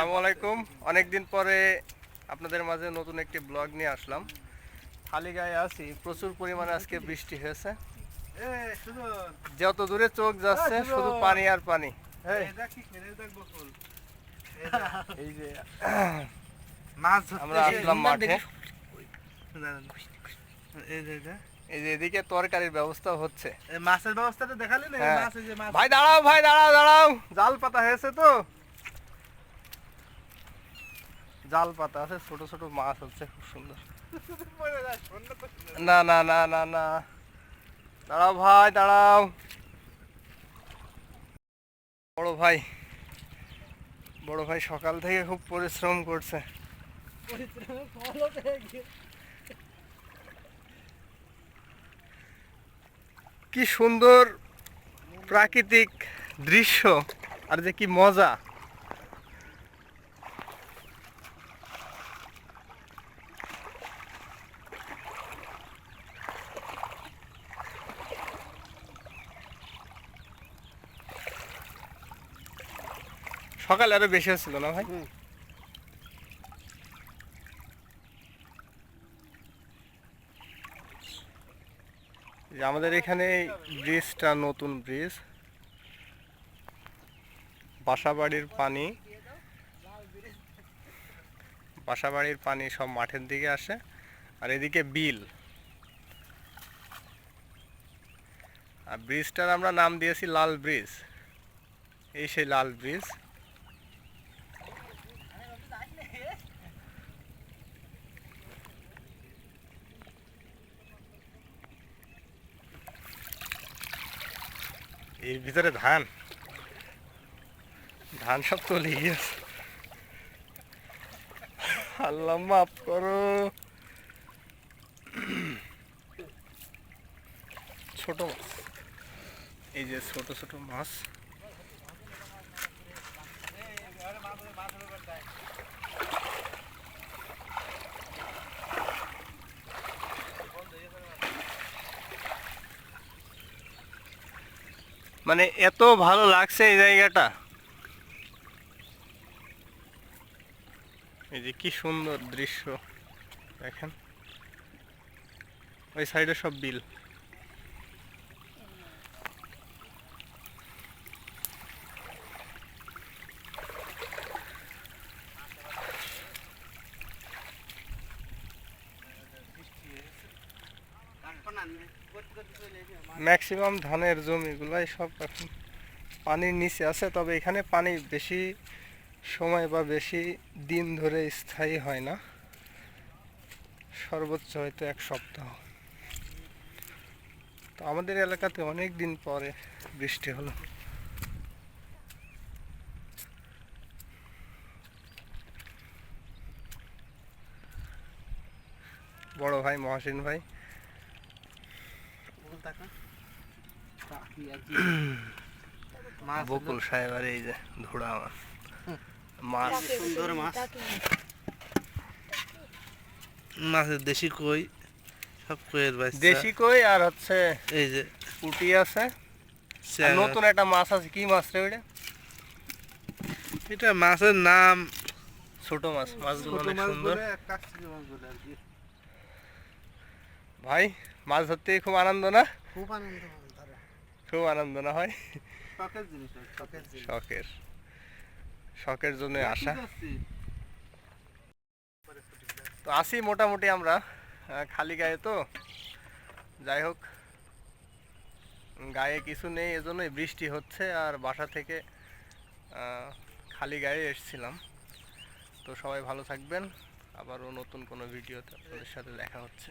আসসালামু আলাইকুম। অনেকদিন পরে আপনাদের মাঝে নতুন একটি ব্লগ নিয়ে আসলাম। খালি গায়ে আছি প্রচুর পরিমাণে আজকে বৃষ্টি হয়েছে। যত দূরে চোখ যাচ্ছে শুধু পানি আর পানি। এই, যে মাছ আমরা আসলাম মাঠে। এই যে এটা। এই যে এদিকে তরকারির ব্যবস্থা হচ্ছে। মাছের ব্যবস্থাটা দেখালি না হ্যাঁ। ভাই দাঁড়াও ভাই দাঁড়াও দাঁড়াও। জাল পাতা হয়েছে তো। জাল পাতা আছে ছোট ছোট মাছ হচ্ছে খুব সুন্দর। না না না না না। দাঁড়াও ভাই দাঁড়াও। বড় ভাই বড় ভাই সকাল থেকে খুব পরিশ্রম করছে। কি সুন্দর প্রাকৃতিক দৃশ্য আর যে কি মজা। সকালে আরও বেশি হচ্ছিল না ভাই? আমাদের এখানে ব্রিজটা নতুন ব্রিজ। বাসাবাড়ির পানি। বাসাবাড়ির পানি সব মাঠের দিকে আসে আর এদিকে বিল। আর ব্রিজটার আমরা নাম দিয়েছি লাল ব্রিজ। এই সেই লাল ব্রিজ। এর ভিতরে ধান। ধান সব তলে গিয়েছে আল্লাহ মাফ করো। ছোট মাছ। এই যে ছোট ছোট মাছ। মানে এত ভালো লাগছে এই জায়গাটা। এই যে কি সুন্দর দৃশ্য, দেখেন। ওই সাইডে সব বিল। ম্যাক্সিমাম ধানের জমিগুলাই সব এখন পানির নিচে আছে, তবে এখানে পানি বেশি সময় বা বেশি দিন ধরে স্থায়ী হয় না। সর্বোচ্চ হয়তো এক সপ্তাহ। তো আমাদের এলাকাতে অনেক দিন পরে বৃষ্টি হলো। বড় ভাই মহাসিন ভাই বকুল সাহেব আর এই যে ধুড়া মাছ। মাছ। সুন্দর মাছ। মাছের দেশি কই? সব কইয়ের দেশি কই আর হচ্ছে এই যে। পুটি আছে। নতুন একটা মাছ আছে কি মাছ রে ওইটা? এটা মাছের নাম ছোট মাছ মাছগুলো অনেক মাছ সুন্দর। ভাই মাছ ধরতে খুব আনন্দ না? খুব আনন্দ ধরে খুব আনন্দ না হয়? শখের জিনিস শখের জিনিস। শখের। শখের জন্য আসা তো আসি মোটামুটি আমরা খালি গায়ে তো। যাই হোক গায়ে কিছু নেই এজন্যই বৃষ্টি হচ্ছে আর বাসা থেকে খালি গায়ে এসছিলাম। তো সবাই ভালো থাকবেন। আবারও নতুন কোনো ভিডিওতে আপনাদের সাথে দেখা হচ্ছে।